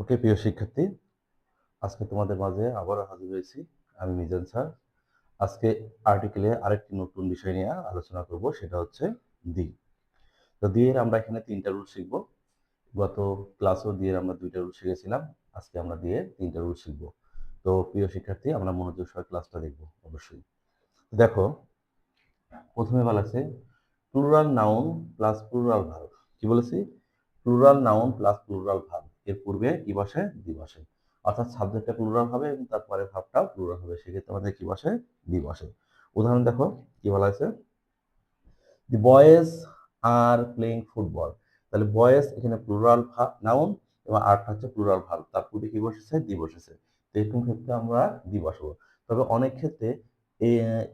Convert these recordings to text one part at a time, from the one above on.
ওকে, প্রিয় শিক্ষার্থী, আজকে তোমাদের মাঝে আবারও হাজির হয়েছি আমি মিজান স্যার। আজকে আর্টিকেলে আরেকটি নতুন বিষয় নিয়ে আলোচনা করব, সেটা হচ্ছে দি তো দিয়ের আমরা এখানে তিনটা রুল শিখব। গত ক্লাসেও দিয়ের আমরা দুইটা রুল শিখেছিলাম, আজকে আমরা দিয়ে তিনটা রুল শিখব। তো প্রিয় শিক্ষার্থী, আমরা মনোযোগ সহ ক্লাসটা দেখব, অবশ্যই। দেখো, প্রথমে বলা আছে plural noun plus plural verb কি বলেছি? Plural noun plus plural verb এর পূর্বে কি বসে? দি বসে। অর্থাৎ সাবজেক্টটা প্লুরাল হবে এবং তারপরে ভাবটাও প্লুরাল হবে। সেক্ষেত্রে আমাদের কি বসে? দি বসে। উদাহরণ দেখো, কি বলা আছে the boys are playing football তাহলে বয়েজ এখানে প্লুরাল নাউন এবং আর্টটা হচ্ছে প্লুরাল ভার্ব তার পূর্বে কি বসেছে? দি বসেছে। তো এরকম ক্ষেত্রে আমরা দি বসাবো। তবে অনেক ক্ষেত্রে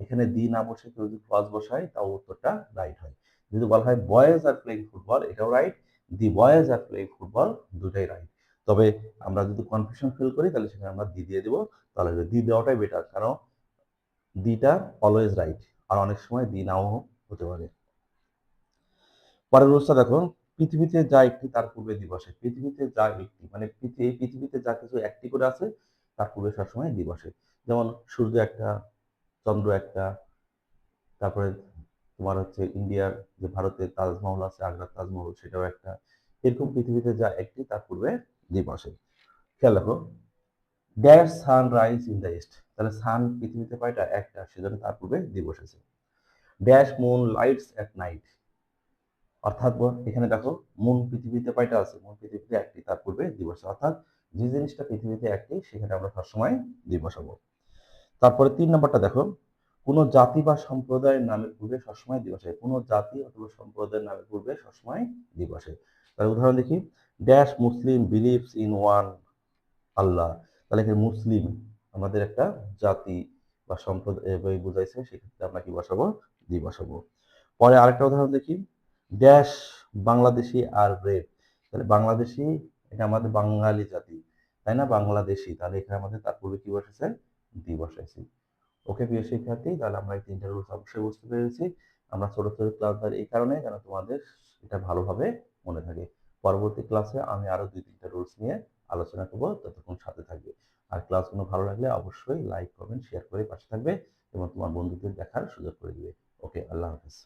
এখানে দি না বসে কেউ যদি ক্লজ বসায়, তাও উত্তরটা রাইট হয়। যদি বলা হয় বয়েজ আর প্লেইং ফুটবল এটাও right the boys are play football দুটাই রাইট তবে আমরা যদি কনফিউশন ফিল করি, তাহলে সেখানে আমরা দি দিয়ে দেবো। তাহলে দি দেওয়াটাই বেটার কারণ দিটা অলওয়েজ রাইট আর অনেক সময় দি নাও হতে পারে। পরের রোজটা দেখো, পৃথিবীতে যা একটি, তার পূর্বে দিবসে। পৃথিবীতে যা একটি মানে এই পৃথিবীতে যা কিছু একটি করে আছে, তার পূর্বে সবসময় দিবসে। যেমন সূর্য একটা, চন্দ্র একটা, তারপরে তোমার হচ্ছে ইন্ডিয়ার যে ভারতের তাজমহল আছে, আগ্রার তাজমহল, সেটাও একটা। এরকম পৃথিবীতে যা একটি, তার পূর্বে দ্বীপ আসে খেয়াল রাখো dash sun rise in the east তাহলে সান পৃথিবীতে কয়টা? একটা, সেজন্য তার পূর্বে দ্বীপ এসেছে dash moon lights at night অর্থাৎ এখানে দেখো মুন পৃথিবীতে কয়টা আছে? মুন পৃথিবীতে একটি, তার পূর্বে দিবস অর্থাৎ যে জিনিসটা পৃথিবীতে একটি, সেখানে আমরা সবসময় দিবস হব। তারপরে তিন নম্বরটা দেখো কোনো জাতি বা সম্প্রদায়ের নামের পূর্বে সবসময় দিবস হয়। কোনো জাতি অথবা সম্প্রদায়ের নামের পূর্বে সবসময় দিবস হয়। তার উদাহরণ দেখি dash Muslim believes in one Allah তাহলে এখানে মুসলিম আমাদের একটা জাতি বা সম্প্রদায় বুঝাইছে, সেক্ষেত্রে আমরা কি বসাবো? দি বসাবো পরে আরেকটা উদাহরণ দেখি ড্যাশ বাংলাদেশি আর ব্রেড তাহলে বাংলাদেশি, এটা আমাদের বাঙালি জাতি। তাই না? বাংলাদেশি। তাহলে এখানে আমাদের তার পূর্বে কি বসেছে দি বসাইছি ওকে প্রিয় শিক্ষার্থী, তাহলে আমরা এই তিনটা রুলস অবশ্যই বুঝতে পেরেছি। আমরা ছোটো ছোটো ক্লাস এই কারণে যেন তোমাদের এটা ভালোভাবে মনে থাকে। পরবর্তী ক্লাসে আমি আরও দুই তিনটা রুলস নিয়ে আলোচনা করব, ততক্ষণ সাথে থাকবে। আর ক্লাসগুলো ভালো লাগলে অবশ্যই লাইক কমেন্ট শেয়ার করে পাশে থাকবে এবং তোমার বন্ধুদের দেখার সুযোগ করে দিবে। ওকে, আল্লাহ হাফিজ।